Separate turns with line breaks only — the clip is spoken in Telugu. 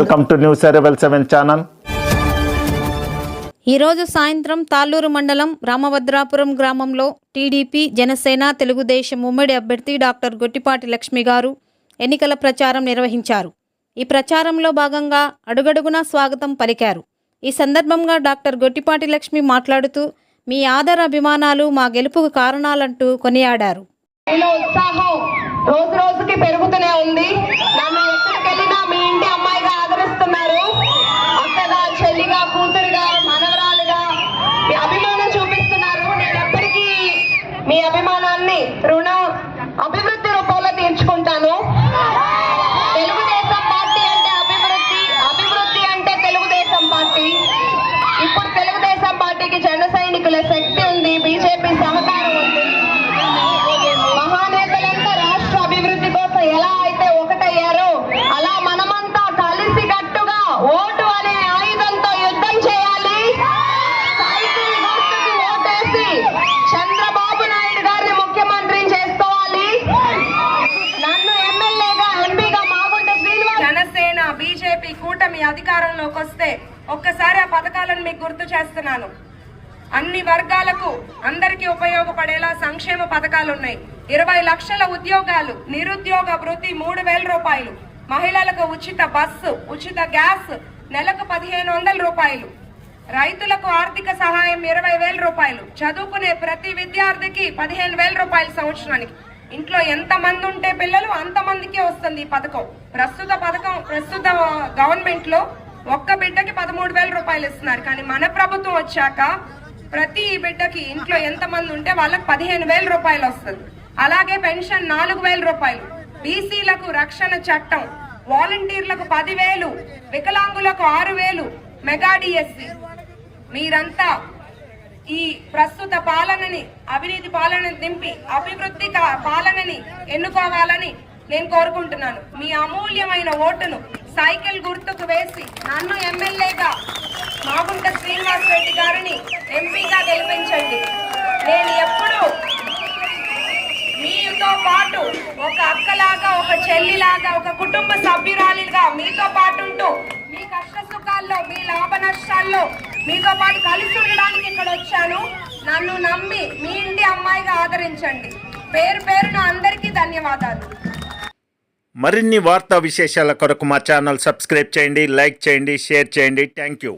Welcome to news arrival seven channel
ఈరోజు సాయంత్రం తాళ్ళూరు మండలం రామభద్రాపురం గ్రామంలో టీడీపీ జనసేన తెలుగుదేశం ఉమ్మడి అభ్యర్థి డాక్టర్ గొట్టిపాటి లక్ష్మి గారు ఎన్నికల ప్రచారం నిర్వహించారు. ఈ ప్రచారంలో భాగంగా అడుగడుగునా స్వాగతం పలికారు. ఈ సందర్భంగా డాక్టర్ గొట్టిపాటి లక్ష్మి మాట్లాడుతూ మీ ఆదర అభిమానాలు మా గెలుపుకు కారణాలంటూ కొనియాడారు.
ఉత్సాహం రోజు రోజుకి పెరుగుతూనే ఉంది. నన్ను అభిమానాన్ని రుణం అభివృద్ధి రూపంలో తీర్చుకుంటాను. తెలుగుదేశం పార్టీ అంటే అభివృద్ధి అభివృద్ధి అంటే తెలుగుదేశం పార్టీ. ఇప్పుడు తెలుగుదేశం పార్టీకి జన సైనికుల శక్తి ఉంది బీజేపీ సహకారం
కూటమి అధికారంలోకి వస్తే ఒక్కసారి ఆ పథకాలను మీకు గుర్తు చేస్తున్నాను. అన్ని వర్గాలకు అందరికీ ఉపయోగపడేలా సంక్షేమ పథకాలు ఉన్నాయి. ఇరవై లక్షల ఉద్యోగాలు నిరుద్యోగ వృత్తి మూడు వేల రూపాయలు మహిళలకు ఉచిత బస్సు ఉచిత గ్యాస్ నెలకు పదిహేను వందల రూపాయలు రైతులకు ఆర్థిక సహాయం ఇరవై వేల రూపాయలు చదువుకునే ప్రతి విద్యార్థికి పదిహేను వేల రూపాయలు సంవత్సరానికి. ఇంట్లో ఎంతమంది ఉంటే పిల్లలు అంతమందికే వస్తుంది ఈ పథకం. ప్రస్తుత పథకం ప్రస్తుత గవర్నమెంట్లో ఒక్క బిడ్డకి పదమూడు వేల రూపాయలు ఇస్తున్నారు. కానీ మన ప్రభుత్వం వచ్చాక ప్రతి బిడ్డకి ఇంట్లో ఎంతమంది ఉంటే వాళ్ళకి పదిహేను వేల రూపాయలు వస్తుంది. అలాగే పెన్షన్ నాలుగు వేల రూపాయలు. బీసీలకు రక్షణ చట్టం వాలంటీర్లకు పదివేలు వికలాంగులకు ఆరు వేలు మెగా డిఎస్సి. మీరంతా ఈ ప్రస్తుత పాలనని అవినీతి పాలనని దింపి అభివృద్ధి పాలనని ఎన్నుకోవాలని నేను కోరుకుంటున్నాను. మీ అమూల్యమైన ఓటును సైకిల్ గుర్తుకు వేసి నన్ను ఎమ్మెల్యేగా మాగుంట శ్రీనివాస్ రెడ్డి గారిని ఎంపీగా గెలిపించండి. నేను ఎప్పుడు మీతో పాటు ఒక అక్కలాగా ఒక చెల్లిలాగా ఒక కుటుంబ సభ్యురాలిగా మీతో పాటు ఉంటూ మీ కష్ట సుఖాల్లో మీ లాభ నష్టాల్లో మీతో పాటు కలిసి ఉండడానికి ఇక్కడ వచ్చాను. నన్ను నమ్మి మీ ఇంటి అమ్మాయిగా ఆదరించండి. పేరు పేరున అందరికీ ధన్యవాదాలు.
మరిన్ని వార్తా విశేషాల కొరకు మా ఛానల్ సబ్స్క్రైబ్ చేయండి లైక్ చేయండి షేర్ చేయండి. Thank you.